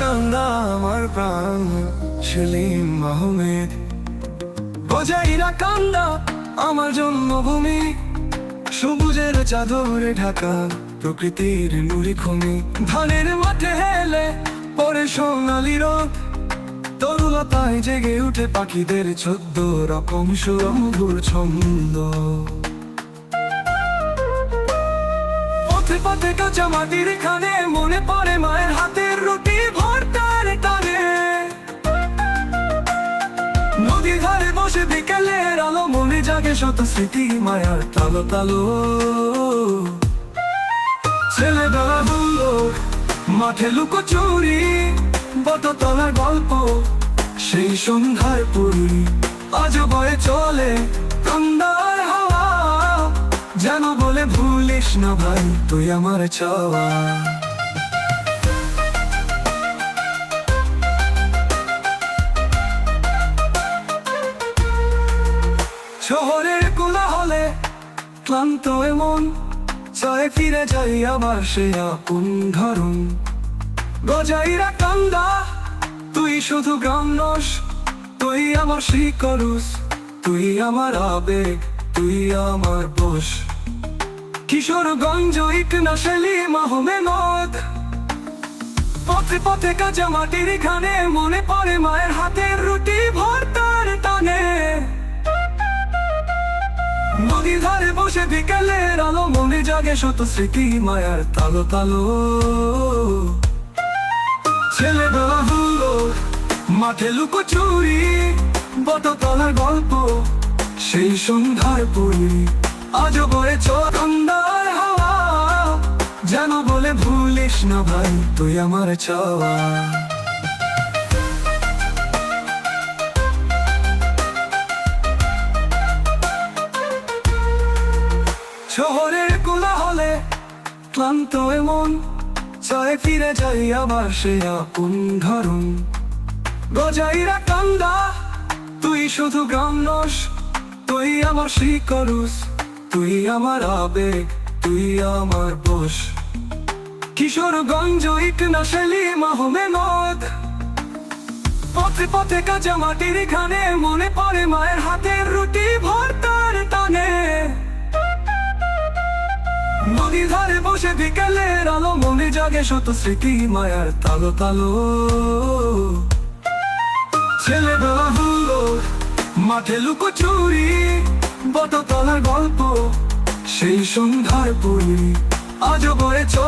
কান্দা আমার প্রাণ, সেলিম আহমেদ বজাইরা কান্দা আমার জন্মভূমি, সবুজের চাদরে ঢাকা, প্রকৃতির নুরি খনি ধানের মাঠে হেলে পরে সোনালি রোদ তরুলতায় জেগে উঠে পাখিদের চোদ্দ রকম সুরমধুর ছন্দ। পথে পথে কাঁচা মাটির খানে, মনে পড়ে মায়ের হাতের রুটি ভর্তার টানে। নদীর ধারে বসে বিকেলের আলো, মনে জাগে শত স্মৃতি মায়ার তালো তালো। ছেলেবেলা বলল, মাঠে লুকো চুরি বত তলার গল্প, সেই সন্ধ্যার পুরী আজ বয়ে ভুলিস না ভাই, তুই আমার চাওয়া। শহরের কোলাহলে ক্লান্ত এমন, চায় ফিরে যাই আবার সে আপন ধরুন। গজাইরা কান্দা, তুই শুধু গ্রাম নস, তুই আমার শিকরুস তুই আমার আবেগ, তুই আমার বস। কিশোরগঞ্জ ইটনা শেলি মাহমে নদ পথে পথে কাঁচা মাটির খানে মনে পড়ে মায়ের হাতের রুটি ভর্তার টানে। নদীর ধারে বসে বিকেলের আলো, মনে জাগে শত স্মৃতি মায়ার তালো তালো। ছেলেবেলা হলো, মাঠে লুকো চুরি বত তলার গল্প, সেই সন্ধ্যার পুরী। আজও বয়ে চন্দার না ভাই, তুই আমার চাওয়া। শহরের ক্লান্ত এমন, চায় ফিরে যাই আবার সে আপন ধরুন। গজাইরা কান্দা, তুই শুধু গ্রাম নস, তুই আমার শিকরুস তুই আমার আবেগ, তুই আমার বস। কিশোরগঞ্জ ইটনা শেলি মাহমে নদ পথে পথে কাঁচা মাটির খানে মনে পড়ে মায়ের হাতের রুটি ভর্তার টানে। নদীর ধারে বসে বিকেলের আলো, মনে জাগে শত স্মৃতি মায়ার তালো তালো। ছেলেবেলা হলো, মাঠে লুকো চুরি গল্প, সেই সন্ধ্যার পুরী। আজও বয়ে চল